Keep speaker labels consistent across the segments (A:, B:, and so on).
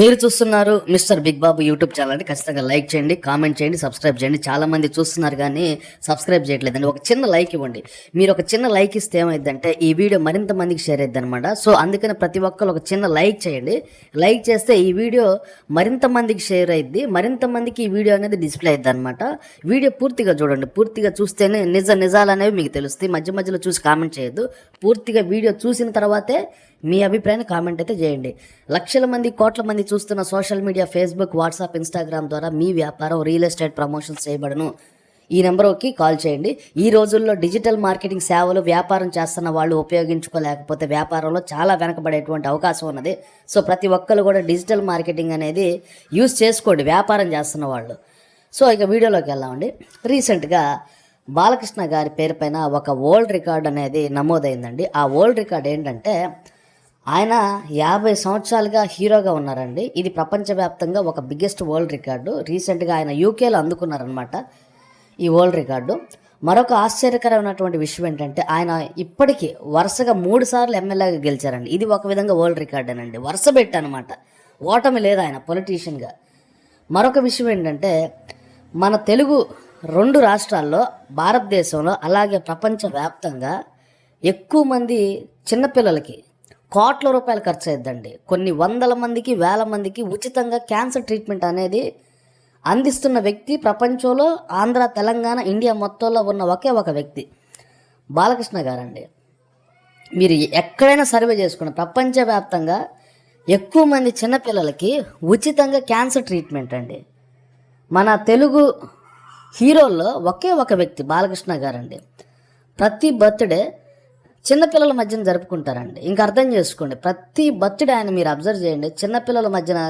A: మీరు చూస్తున్నారు Mister Big Babu YouTube channel ఖచ్చితంగా లైక్ చేయండి కామెంట్ చేయండి సబ్స్క్రైబ్ చేయండి. చాలా మంది చూస్తున్నారు కానీ సబ్స్క్రైబ్ చేయట్లేదండి. ఒక చిన్న లైక్ ఇవ్వండి. మీరు ఒక చిన్న లైక్ ఇస్తే ఏమైందంటే ఈ వీడియో మరింత మందికి షేర్ అయ్యింది అనమాట సో అందుకని ప్రతి ఒక్కరు ఒక చిన్న లైక్ చేయండి. లైక్ చేస్తే ఈ వీడియో మరింత మందికి షేర్ అయింది మరింత మందికి ఈ వీడియో అనేది డిస్ప్లే అయింది అనమాట వీడియో పూర్తిగా చూడండి. పూర్తిగా చూస్తేనే నిజ నిజాలు అనేవి మీకు తెలుస్తాయి. మధ్య మధ్యలో చూసి కామెంట్ చేయొద్దు. పూర్తిగా వీడియో చూసిన తర్వాతే మీ అభిప్రాయాన్ని కామెంట్ అయితే చేయండి. లక్షల మంది కోట్ల మంది చూస్తున్న social media Facebook WhatsApp Instagram ద్వారా మీ వ్యాపారం రియల్ ఎస్టేట్ ప్రమోషన్ చేయబడను. ఈ నెంబర్కి కాల్ చేయండి. ఈ రోజుల్లో డిజిటల్ మార్కెటింగ్ సేవలు వ్యాపారం చేస్తున్న వాళ్ళు ఉపయోగించుకోలేకపోతే వ్యాపారంలో చాలా వెనకబడేటువంటి అవకాశం ఉన్నది. సో ప్రతి ఒక్కరు కూడా డిజిటల్ మార్కెటింగ్ అనేది యూస్ చేసుకోండి. వ్యాపారం చేస్తున్న వాళ్ళు. సో ఇక వీడియోలోకి వెళ్దామండి. రీసెంట్గా బాలకృష్ణ గారి పేరు పైన ఒక ఓల్డ్ రికార్డ్ అనేది నమోదైందండి. ఆ ఓల్డ్ రికార్డ్ ఏంటంటే ఆయన యాభై సంవత్సరాలుగా హీరోగా ఉన్నారండి. ఇది ప్రపంచవ్యాప్తంగా ఒక బిగ్గెస్ట్ వరల్డ్ రికార్డు రీసెంట్గా ఆయన యూకేలో అందుకున్నారనమాట ఈ వరల్డ్ రికార్డు మరొక ఆశ్చర్యకరమైనటువంటి విషయం ఏంటంటే ఆయన ఇప్పటికీ వరుసగా మూడు సార్లు ఎమ్మెల్యేగా గెలిచారండి. ఇది ఒక విధంగా వరల్డ్ రికార్డేనండి వరుస పెట్టనమాట ఓటమి లేదు ఆయన పొలిటీషియన్గా మరొక విషయం ఏంటంటే మన తెలుగు రెండు రాష్ట్రాల్లో భారతదేశంలో అలాగే ప్రపంచవ్యాప్తంగా ఎక్కువ మంది చిన్నపిల్లలకి కోట్ల రూపాయలు ఖర్చు అయ్యిద్దండి కొన్ని వందల మందికి వేల మందికి ఉచితంగా క్యాన్సర్ ట్రీట్మెంట్ అనేది అందిస్తున్న వ్యక్తి ప్రపంచంలో ఆంధ్ర తెలంగాణ ఇండియా మొత్తంలో ఉన్న ఒకే ఒక వ్యక్తి బాలకృష్ణ గారండి. మీరు ఎక్కడైనా సర్వే చేసుకున్న ప్రపంచవ్యాప్తంగా ఎక్కువ మంది చిన్నపిల్లలకి ఉచితంగా క్యాన్సర్ ట్రీట్మెంట్ అండి. మన తెలుగు హీరోల్లో ఒకే ఒక వ్యక్తి బాలకృష్ణ గారండి. ప్రతి బర్త్డే చిన్నపిల్లల మధ్యన జరుపుకుంటారండి. ఇంకా అర్థం చేసుకోండి. ప్రతి బర్త్డే ఆయన మీరు అబ్జర్వ్ చేయండి. చిన్నపిల్లల మధ్యన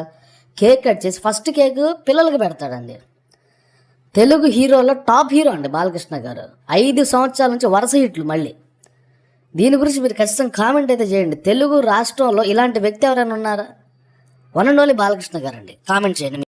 A: కేక్ కట్ చేసి ఫస్ట్ కేక్ పిల్లలకి పెడతాడండి. తెలుగు హీరోలో టాప్ హీరో అండి బాలకృష్ణ గారు. ఐదు సంవత్సరాల నుంచి వరుస హిట్లు మళ్ళీ. దీని గురించి మీరు ఖచ్చితంగా కామెంట్ అయితే చేయండి. తెలుగు రాష్ట్రంలో ఇలాంటి వ్యక్తి ఎవరైనా ఉన్నారా? వన్ అండ్ ఓన్లీ బాలకృష్ణ గారండి. కామెంట్ చేయండి.